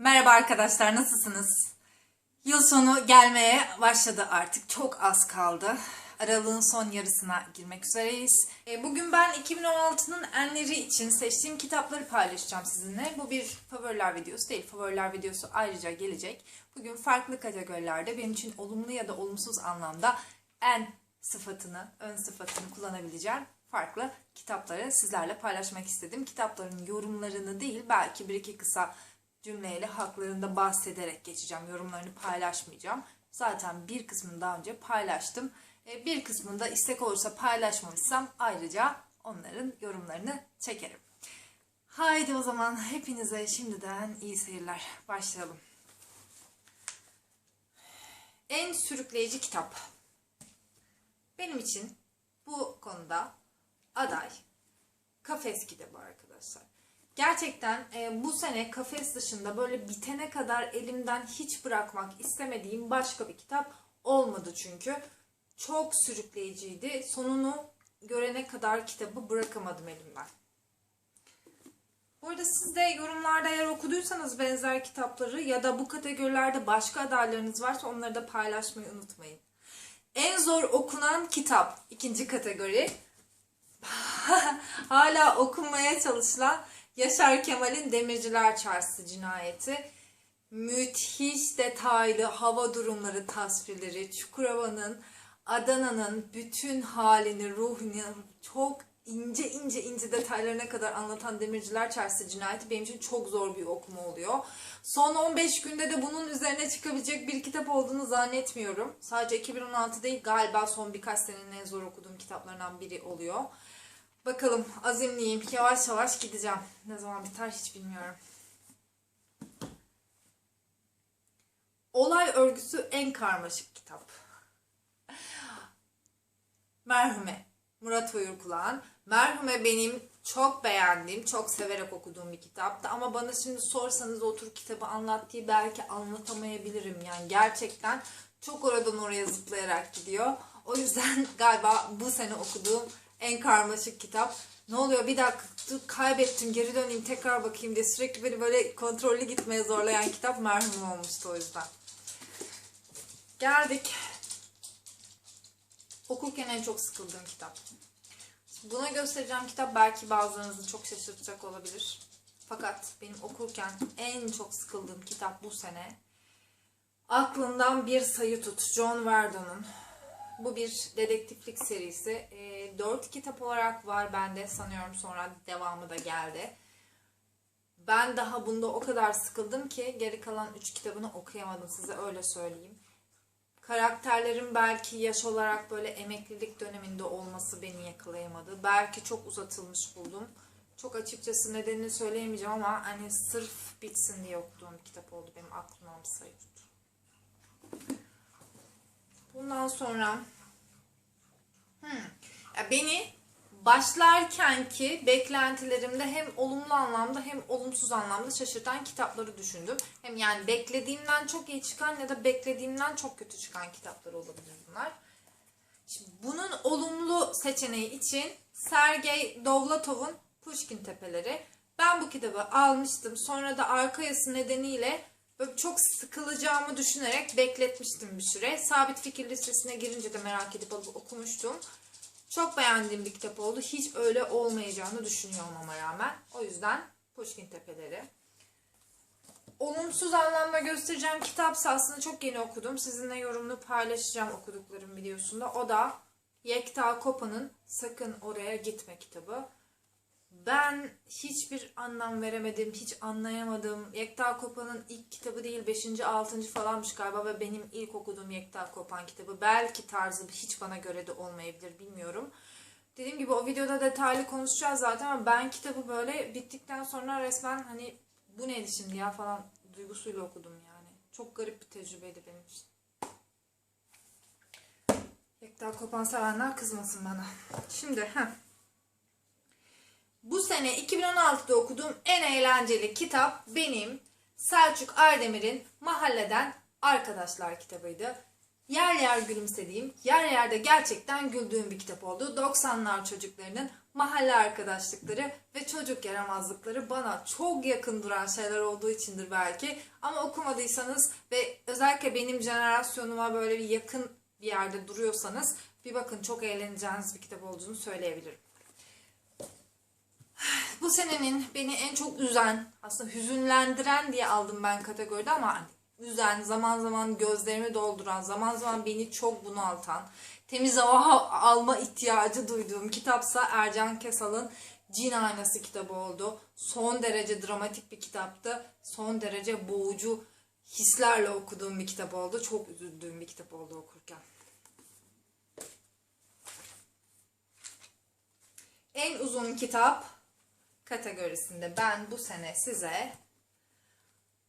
Merhaba arkadaşlar, nasılsınız? Yıl sonu gelmeye başladı artık. Çok az kaldı. Aralığın son yarısına girmek üzereyiz. E, Bugün ben 2016'nın enleri için seçtiğim kitapları paylaşacağım sizinle. Bu bir favoriler videosu değil. Favoriler videosu ayrıca gelecek. Bugün farklı kategorilerde benim için olumlu ya da olumsuz anlamda en sıfatını, ön sıfatını kullanabileceğim farklı kitapları sizlerle paylaşmak istedim. Kitapların yorumlarını değil belki bir iki kısa cümleyle haklarında bahsederek geçeceğim. Yorumlarını paylaşmayacağım. Zaten bir kısmını daha önce paylaştım. E, Bir kısmında istek olursa paylaşmamışsam ayrıca onların yorumlarını çekerim. Haydi o zaman hepinize şimdiden iyi seyirler. Başlayalım. En sürükleyici kitap. Benim için bu konuda aday Kafes kitabı arkadaşlar. Gerçekten e, bu sene kafes dışında böyle bitene kadar elimden hiç bırakmak istemediğim başka bir kitap olmadı çünkü. Çok sürükleyiciydi. Sonunu görene kadar kitabı bırakamadım elimden. Bu arada siz de yorumlarda eğer okuduysanız benzer kitapları ya da bu kategorilerde başka adaylarınız varsa onları da paylaşmayı unutmayın. En zor okunan kitap ikinci kategori. Hala okunmaya çalışılan Yaşar Kemal'in Demirciler Çarşısı cinayeti. Müthiş detaylı hava durumları tasvirleri, Çukurova'nın, Adana'nın bütün halini, ruhunu çok ince ince ince detaylarına kadar anlatan Demirciler Çarşısı cinayeti benim için çok zor bir okuma oluyor. Son 15 günde de bunun üzerine çıkabilecek bir kitap olduğunu zannetmiyorum. Sadece 2016 değil galiba son birkaç senenin en zor okuduğum kitaplarından biri oluyor. Bakalım azimliyim. Yavaş yavaş gideceğim. Ne zaman biter hiç bilmiyorum. Olay örgüsü en karmaşık kitap. Merhume. Murat Uyurkulağan. Merhume benim çok beğendiğim, çok severek okuduğum bir kitaptı. Ama bana şimdi sorsanız otur kitabı anlat diye belki anlatamayabilirim. Yani gerçekten çok oradan oraya zıplayarak gidiyor. O yüzden galiba bu sene okuduğum en karmaşık kitap. Ne oluyor bir dakika kaybettim geri döneyim tekrar bakayım diye sürekli beni böyle kontrollü gitmeye zorlayan kitap merhum olmuştu o yüzden. Geldik. Okurken en çok sıkıldığım kitap. Buna göstereceğim kitap belki bazılarınızı çok şaşırtacak olabilir. Fakat benim okurken en çok sıkıldığım kitap bu sene. Aklından bir sayı tut. John Verdon'un. Bu bir dedektiflik serisi. E, dört kitap olarak var bende. Sanıyorum sonra devamı da geldi. Ben daha bunda o kadar sıkıldım ki geri kalan üç kitabını okuyamadım size öyle söyleyeyim. Karakterlerin belki yaş olarak böyle emeklilik döneminde olması beni yakalayamadı. Belki çok uzatılmış buldum. Çok açıkçası nedenini söyleyemeyeceğim ama hani sırf bitsin diye okuduğum bir kitap oldu. Benim aklımdan bir sayı tuttu. Bundan sonra hmm, beni başlarkenki beklentilerimde hem olumlu anlamda hem olumsuz anlamda şaşırtan kitapları düşündüm. Hem yani beklediğimden çok iyi çıkan ya da beklediğimden çok kötü çıkan kitaplar olabilir bunlar. Şimdi bunun olumlu seçeneği için Sergey Dovlatov'un Pushkin Tepeleri. Ben bu kitabı almıştım. Sonra da arka yazısı nedeniyle böyle çok sıkılacağımı düşünerek bekletmiştim bir süre. Sabit fikir listesine girince de merak edip alıp okumuştum. Çok beğendiğim bir kitap oldu. Hiç öyle olmayacağını düşünüyor olmama rağmen. O yüzden Pushkin Tepeleri. Olumsuz anlamda göstereceğim kitapsa aslında çok yeni okudum. Sizinle yorumunu paylaşacağım okuduklarım videosunda. O da Yekta Kopa'nın Sakın Oraya Gitme kitabı. Ben hiçbir anlam veremedim, hiç anlayamadım. Yekta Kopa'nın ilk kitabı değil, 5. 6. falanmış galiba ve benim ilk okuduğum Yekta Kopan kitabı. Belki tarzı hiç bana göre de olmayabilir, bilmiyorum. Dediğim gibi o videoda detaylı konuşacağız zaten ama ben kitabı böyle bittikten sonra resmen hani bu neydi şimdi ya falan duygusuyla okudum yani. Çok garip bir tecrübeydi benim için. Yekta Kopan sevenler kızmasın bana. Şimdi heh. Bu sene 2016'da okuduğum en eğlenceli kitap benim Selçuk Erdemir'in Mahalleden Arkadaşlar kitabıydı. Yer yer gülümsediğim, yer yerde gerçekten güldüğüm bir kitap oldu. 90'lar çocuklarının mahalle arkadaşlıkları ve çocuk yaramazlıkları bana çok yakın duran şeyler olduğu içindir belki. Ama okumadıysanız ve özellikle benim jenerasyonuma böyle bir yakın bir yerde duruyorsanız bir bakın çok eğleneceğiniz bir kitap olduğunu söyleyebilirim. Bu senenin beni en çok üzen, aslında hüzünlendiren diye aldım ben kategoride ama üzen, zaman zaman gözlerimi dolduran, zaman zaman beni çok bunaltan, temiz hava alma ihtiyacı duyduğum kitapsa Ercan Kesal'ın Cin Aynası kitabı oldu. Son derece dramatik bir kitaptı. Son derece boğucu hislerle okuduğum bir kitap oldu. Çok üzüldüğüm bir kitap oldu okurken. En uzun kitap kategorisinde ben bu sene size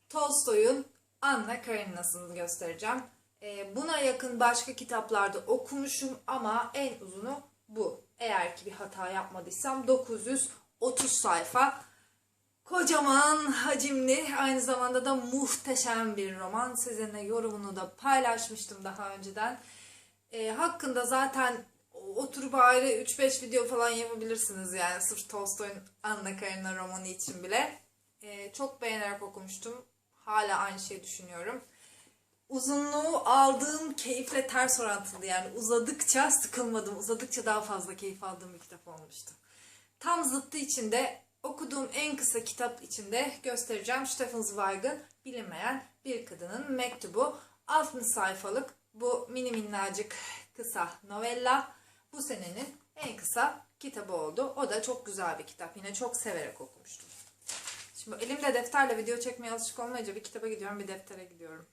Tolstoy'un Anna Karenina'sını göstereceğim. Ee, buna yakın başka kitaplarda okumuşum ama en uzunu bu. Eğer ki bir hata yapmadıysam 930 sayfa. Kocaman, hacimli, aynı zamanda da muhteşem bir roman. Sizinle yorumunu da paylaşmıştım daha önceden. Ee, hakkında zaten oturup ayrı 3-5 video falan yapabilirsiniz yani sırf Tolstoy'un Anna Karenina romanı için bile. Ee, çok beğenerek okumuştum. Hala aynı şeyi düşünüyorum. Uzunluğu aldığım keyifle ters orantılı yani uzadıkça sıkılmadım. Uzadıkça daha fazla keyif aldığım bir kitap olmuştu. Tam zıttı içinde okuduğum en kısa kitap içinde göstereceğim. Stephen Zweig'ın Bilinmeyen Bir Kadının Mektubu. 60 sayfalık bu mini minnacık kısa novella bu senenin en kısa kitabı oldu. O da çok güzel bir kitap. Yine çok severek okumuştum. Şimdi elimde defterle video çekmeye alışık olmayınca bir kitaba gidiyorum bir deftere gidiyorum.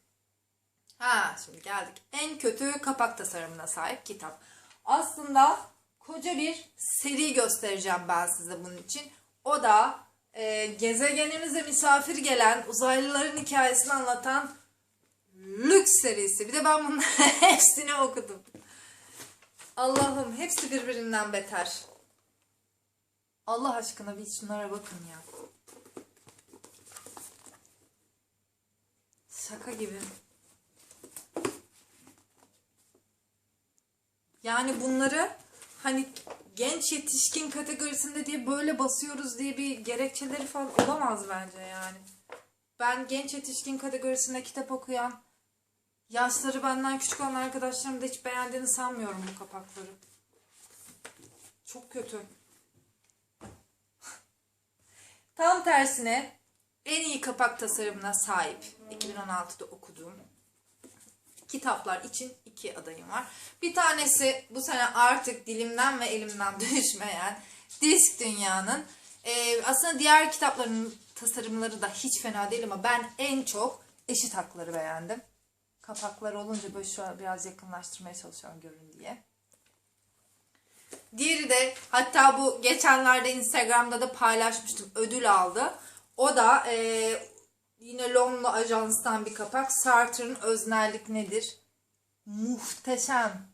Ha şimdi geldik. En kötü kapak tasarımına sahip kitap. Aslında koca bir seri göstereceğim ben size bunun için. O da e, gezegenimize misafir gelen uzaylıların hikayesini anlatan Lüks serisi. Bir de ben bunların hepsini okudum. Allah'ım hepsi birbirinden beter. Allah aşkına bir şunlara bakın ya. Şaka gibi. Yani bunları hani genç yetişkin kategorisinde diye böyle basıyoruz diye bir gerekçeleri falan olamaz bence yani. Ben genç yetişkin kategorisinde kitap okuyan, yaşları benden küçük olan arkadaşlarım da hiç beğendiğini sanmıyorum bu kapakları. Çok kötü. Tam tersine en iyi kapak tasarımına sahip 2016'da okuduğum kitaplar için iki adayım var. Bir tanesi bu sene artık dilimden ve elimden düşmeyen Disk Dünya'nın. Ee, aslında diğer kitapların tasarımları da hiç fena değil ama ben en çok eşit hakları beğendim. Kapaklar olunca böyle şu an biraz yakınlaştırmaya çalışıyorum görün diye. Diğeri de hatta bu geçenlerde Instagram'da da paylaşmıştım. Ödül aldı. O da e, yine Lomlu Ajans'tan bir kapak. Sartre'ın Öznellik Nedir? Muhteşem.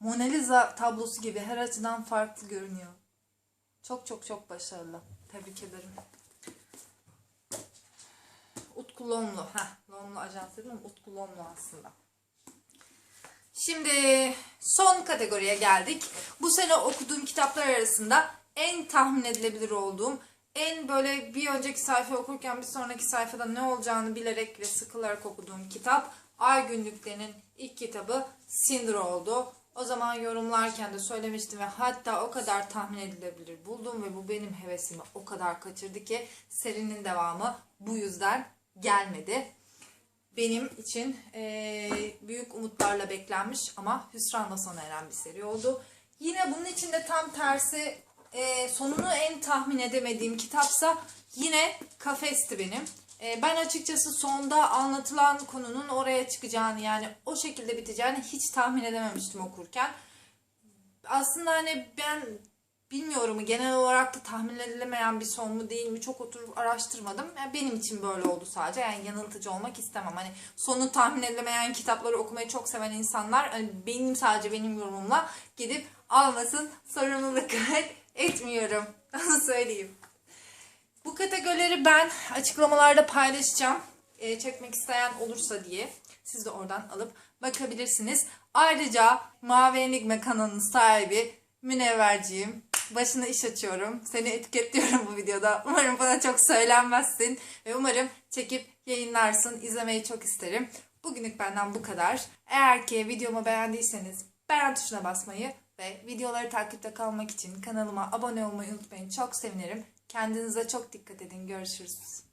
Mona Lisa tablosu gibi her açıdan farklı görünüyor. Çok çok çok başarılı. Tebrik ederim. Utku Lomlu. Heh, Lomlu Ajans dedim ama Utku Lomlu aslında. Şimdi son kategoriye geldik. Bu sene okuduğum kitaplar arasında en tahmin edilebilir olduğum, en böyle bir önceki sayfa okurken bir sonraki sayfada ne olacağını bilerek ve sıkılarak okuduğum kitap Ay Günlüklerinin ilk kitabı Cinder oldu. O zaman yorumlarken de söylemiştim ve hatta o kadar tahmin edilebilir buldum ve bu benim hevesimi o kadar kaçırdı ki serinin devamı bu yüzden gelmedi benim için e, büyük umutlarla beklenmiş ama hüsranla sona eren bir seri oldu. Yine bunun içinde tam tersi e, sonunu en tahmin edemediğim kitapsa yine Kafes'ti benim. E, ben açıkçası sonda anlatılan konunun oraya çıkacağını yani o şekilde biteceğini hiç tahmin edememiştim okurken. Aslında hani ben bilmiyorum genel olarak da tahmin edilemeyen bir son mu değil mi çok oturup araştırmadım. Yani benim için böyle oldu sadece. Yani yanıltıcı olmak istemem. Hani sonu tahmin edilemeyen kitapları okumayı çok seven insanlar hani benim sadece benim yorumumla gidip almasın sorumluluk etmiyorum. Onu söyleyeyim. Bu kategorileri ben açıklamalarda paylaşacağım. E, çekmek isteyen olursa diye. Siz de oradan alıp bakabilirsiniz. Ayrıca Mavi Enigma kanalının sahibi Münevverciğim. Başına iş açıyorum. Seni etiketliyorum bu videoda. Umarım bana çok söylenmezsin. Ve umarım çekip yayınlarsın. İzlemeyi çok isterim. Bugünlük benden bu kadar. Eğer ki videomu beğendiyseniz beğen tuşuna basmayı ve videoları takipte kalmak için kanalıma abone olmayı unutmayın. Çok sevinirim. Kendinize çok dikkat edin. Görüşürüz.